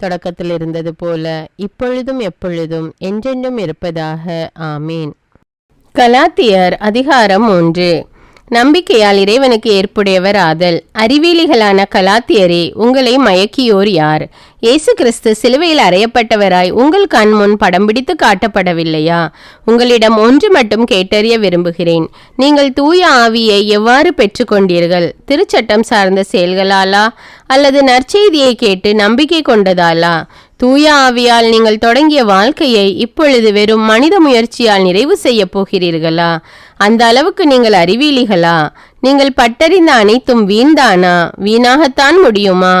தொடக்கத்தில் இருந்தது போல இப்பொழுதும் எப்பொழுதும் என்றென்றும் இருப்பதாக. ஆமீன். கலாத்தியர் அதிகாரம் ஒன்று. நம்பிக்கையால் இறைவனுக்கு ஏற்புடையவர் ஆதல் அறிவியலிகளான கலாத்தியரே உங்களை மயக்கியோர் யார்? இயேசு கிறிஸ்து சிலுவையில் அறையப்பட்டவராய் உங்கள் கண் முன் படம் பிடித்து காட்டப்படவில்லையா? உங்களிடம் ஒன்று மட்டும் கேட்டறிய விரும்புகிறேன். நீங்கள் தூய ஆவியை எவ்வாறு பெற்றுக்கொண்டீர்கள்? திருச்சட்டம் சார்ந்த செயல்களாலா? அல்லது நற்செய்தியை கேட்டு நம்பிக்கை கொண்டதாலா? தூய ஆவியால் நீங்கள் தொடங்கிய வாழ்க்கையை இப்பொழுது வெறும் மனித முயற்சியால் நிறைவு செய்ய போகிறீர்களா? அந்த அளவுக்கு நீங்கள் அறிவீலிகளா நீங்கள் பட்டறிந்த அனைத்தும் வீண்தானா? வீணாகத்தான் முடியுமா?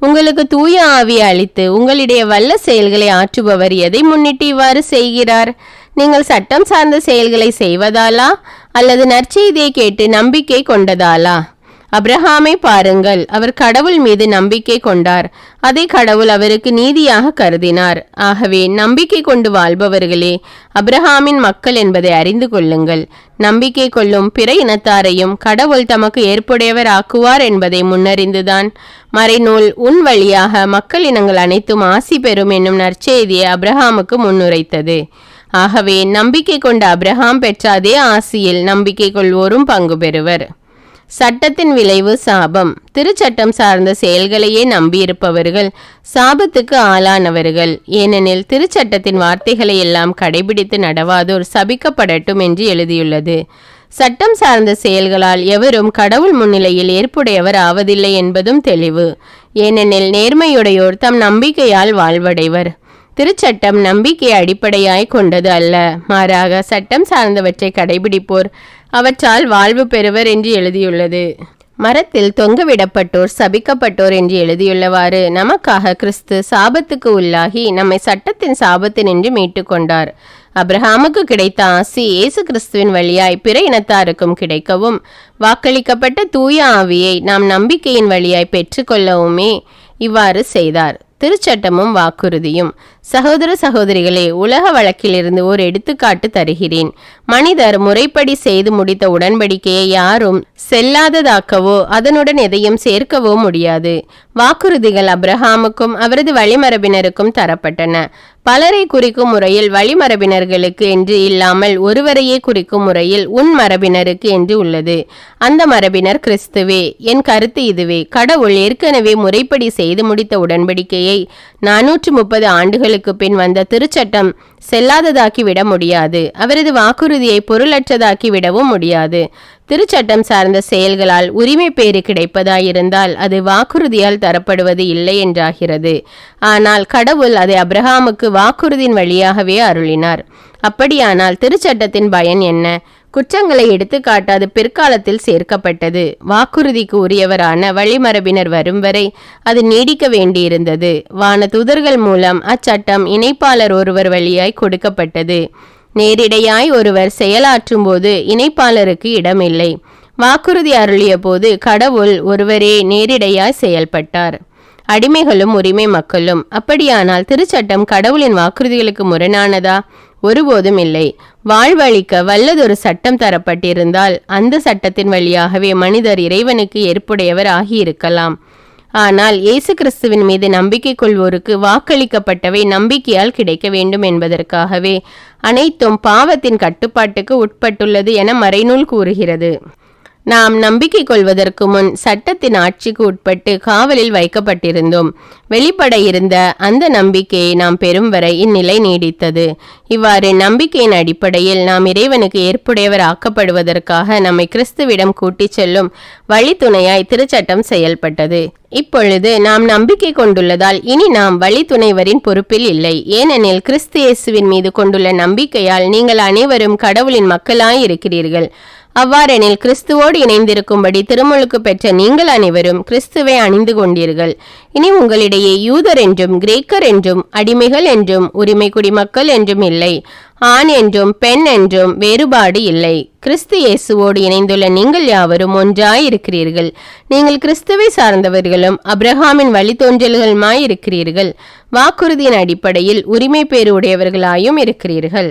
உங்களுக்கு தூய ஆவி அளித்து உங்களுடைய வல்ல செயல்களை ஆற்றுபவர் எதை முன்னிட்டு இவ்வாறு செய்கிறார்? நீங்கள் சட்டம் சார்ந்த செயல்களை செய்வதாலா? அல்லது நற்செய்தியை கேட்டு நம்பிக்கை கொண்டதாலா? அப்ரஹாமை பாருங்கள். அவர் கடவுள் மீது நம்பிக்கை கொண்டார். அதை கடவுள் அவருக்கு நீதியாக கருதினார். ஆகவே நம்பிக்கை கொண்டு வாழ்பவர்களே அப்ரஹாமின் மக்கள் என்பதை அறிந்து கொள்ளுங்கள். நம்பிக்கை கொள்ளும் பிற இனத்தாரையும் கடவுள் தமக்கு ஏற்புடையவர் ஆக்குவார் என்பதை முன்னறிந்துதான். மறைநூல் உன் வழியாக மக்கள் இனங்கள் அனைத்தும் ஆசி பெறும் என்னும் நற்செய்தியை அப்ரஹாமுக்கு முன்னுரைத்தது. ஆகவே நம்பிக்கை கொண்ட அப்ரஹாம் பெற்ற அதே ஆசியில் நம்பிக்கை கொள்வோரும் பங்கு பெறுவர். சட்டத்தின் விளைவு சாபம். திருச்சட்டம் சார்ந்த செயல்களையே நம்பியிருப்பவர்கள் சாபத்துக்கு ஆளானவர்கள். ஏனெனில் திருச்சட்டத்தின் வார்த்தைகளை எல்லாம் கடைபிடித்து நடவாதோர் சபிக்கப்படட்டும் என்று எழுதியுள்ளது. சட்டம் சார்ந்த செயல்களால் எவரும் கடவுள் முன்னிலையில் ஏற்புடையவர் ஆவதில்லை என்பதும் தெளிவு. ஏனெனில் நேர்மையுடையோர் தம் நம்பிக்கையால் வாழ்வடைவர். திருச்சட்டம் நம்பிக்கையை அடிப்படையாய் கொண்டது அல்ல. மாறாக சட்டம் சார்ந்தவற்றை கடைபிடிப்போர் அவற்றால் வாழ்வு பெறுவர் என்று எழுதியுள்ளது. மரத்தில் தொங்கவிடப்பட்டோர் சபிக்கப்பட்டோர் என்று எழுதியுள்ளவாறு நமக்காக கிறிஸ்து சாபத்துக்கு உள்ளாகி நம்மை சட்டத்தின் சாபத்தினின்று மீட்டு கொண்டார். அப்ரஹாமுக்கு கிடைத்த ஆசி இயேசு கிறிஸ்துவின் வழியாய் பிற இனத்தாருக்கும் கிடைக்கவும் வாக்களிக்கப்பட்ட தூய ஆவியை நாம் நம்பிக்கையின் வழியாய் பெற்றுக்கொள்ளவுமே இவ்வாறு செய்தார். திருச்சட்டமும் வாக்குறுதியும். சகோதர சகோதரிகளே உலக வழக்கிலிருந்து ஒரு எடுத்துக்காட்டு தருகிறேன். மனிதர் முறைப்படி செய்து முடித்த உடன்படிக்கையை யாரும் செல்லாததாக்கவோ அதனுடன் எதையும் சேர்க்கவோ முடியாது. வாக்குறுதிகள் அப்ரஹாமுக்கும் அவரது வழிமரபினருக்கும் தரப்பட்டன. பலரை குறிக்கும் முறையில் வழிமரபினர்களுக்கு என்று இல்லாமல் ஒருவரையே குறிக்கும் முறையில் உன் மரபினருக்கு என்று உள்ளது. அந்த மரபினர் கிறிஸ்துவே என் கருத்து இதுவே. கடவுள் ஏற்கனவே முறைப்படி செய்து முடித்த உடன்படிக்கையை நானூற்று முப்பது ஆண்டுகள் ஆண்டுகளுக்கு பின் வந்த திருச்சட்டம் செல்லாததாக்கிவிட முடியாது. அவரது வாக்குறுதியை பொருளற்றதாக்கி விடவும் முடியாது. திருச்சட்டம் சார்ந்த செயல்களால் உரிமை பேறு கிடைப்பதாயிருந்தால் அது வாக்குறுதியால் தரப்படுவது இல்லை என்றாகிறது. ஆனால் கடவுள் அதை அப்ரஹாமுக்கு வாக்குறுதியின் வழியாகவே அருளினார். அப்படியானால் திருச்சட்டத்தின் பயன் என்ன? குற்றங்களை எடுத்துக்காட்டாது பிற்காலத்தில் சேர்க்கப்பட்டது. வாக்குறுதிக்கு உரியவரான வழிமரபினர் வரும் வரை அது நீடிக்க வேண்டியிருந்தது. வான தூதர்கள் மூலம் அச்சட்டம் இணைப்பாளர் ஒருவர் வழியாய் கொடுக்கப்பட்டது. நேரிடையாய் ஒருவர் செயலாற்றும் போது இணைப்பாளருக்கு இடமில்லை. வாக்குறுதி அருளிய போது கடவுள் ஒருவரே நேரிடையாய் செயல்பட்டார். அடிமைகளும் உரிமை மக்களும். அப்படியானால் திருச்சட்டம் கடவுளின் வாக்குறுதிகளுக்கு முரணானதா? ஒருபோதும் இல்லை. வாழ்வழிக்க வல்லதொரு சட்டம் தரப்பட்டிருந்தால் அந்த சட்டத்தின் வழியாகவே மனிதர் இறைவனுக்கு ஏற்புடையவர் ஆகியிருக்கலாம் ஆனால் இயேசு கிறிஸ்துவின் மீது நம்பிக்கை கொள்வோருக்கு வாக்களிக்கப்பட்டவை நம்பிக்கையால் கிடைக்க வேண்டும் என்பதற்காகவே அனைத்தும் பாவத்தின் கட்டுப்பாட்டுக்கு உட்பட்டுள்ளது என மறைநூல் கூறுகிறது. நாம் நம்பிக்கை கொள்வதற்கு முன் சட்டத்தின் ஆட்சிக்கு உட்பட்டு காவலில் வைக்கப்பட்டிருந்தோம். வெளிப்பட இருந்த அந்த நம்பிக்கையை நாம் பெறும் வரை இந்நிலை நீடித்தது. இவ்வாறு நம்பிக்கையின் அடிப்படையில் நாம் இறைவனுக்கு ஏற்புடையவர் ஆக்கப்படுவதற்காக நம்மை கிறிஸ்துவிடம் கூட்டிச் செல்லும் வழித்துணையாய் திருச்சட்டம் செயல்பட்டது. இப்பொழுது நாம் நம்பிக்கை கொண்டுள்ளதால் இனி நாம் வழித்துணைவரின் பொறுப்பில் இல்லை. ஏனெனில் கிறிஸ்து இயேசுவின் மீது கொண்டுள்ள நம்பிக்கையால் நீங்கள் அனைவரும் கடவுளின் மக்களாய் இருக்கிறீர்கள். அவ்வாறெனில் கிறிஸ்துவோடு இணைந்திருக்கும்படி திருமுழுக்கு பெற்ற நீங்கள் அனைவரும் கிறிஸ்துவை அணிந்து கொண்டீர்கள். இனி உங்களிடையே யூதர் என்றும் கிரேக்கர் என்றும் அடிமைகள் என்றும் உரிமை குடிமக்கள் என்றும் இல்லை. ஆண் என்றும் பெண் என்றும் வேறுபாடு இல்லை. கிறிஸ்து இயேசுவோடு இணைந்துள்ள நீங்கள் யாவரும் ஒன்றாயிருக்கிறீர்கள். நீங்கள் கிறிஸ்துவை சார்ந்தவர்களும் அப்ரஹாமின் வழித்தோன்றல்களுமாயிருக்கிறீர்கள். வாக்குறுதியின் அடிப்படையில் உரிமை பேறு உடையவர்களாயும் இருக்கிறீர்கள்.